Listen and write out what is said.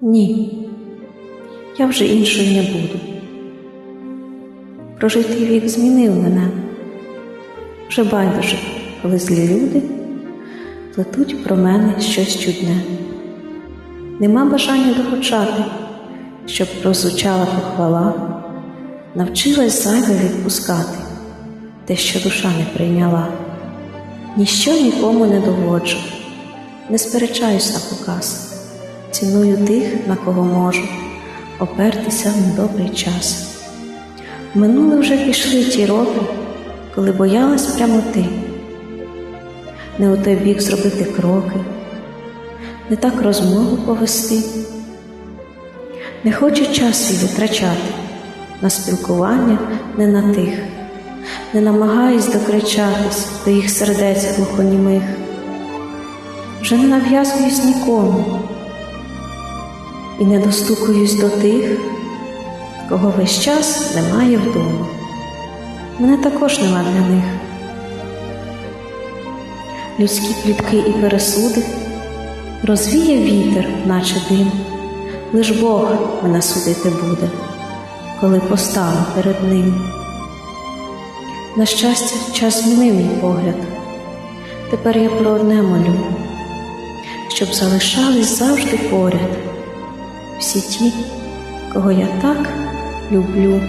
Ні, я вже іншою не буду. Прожитий вік змінив мене. Вже байдуже, коли злі люди плетуть про мене щось чудне. Нема бажання догоджати, щоб прозвучала похвала, навчилась зайве відпускати, те, що душа не прийняла. Ніщо нікому не доводжу, не сперечаюсь на показ, ціную тих, на кого можу, опертися в недобрий час. В Минуле вже пішли ті роки, коли боялась прямоти, не у той бік зробити кроки, не так розмову повести. Не хочу час свій витрачати на спілкування не на тих, не намагаюсь докричатись до їх сердець глухонімих. Вже не нав'язуюсь нікому і не достукуюсь до тих, кого весь час немає вдома. Мене також нема для них. Людські плітки і пересуди розвіє вітер, наче дим, лиш Бог мене судити буде, коли постану перед ним. На щастя, час змінив мій погляд. Тепер я про одне молю, щоб залишались завжди поряд всі ті, кого я так люблю.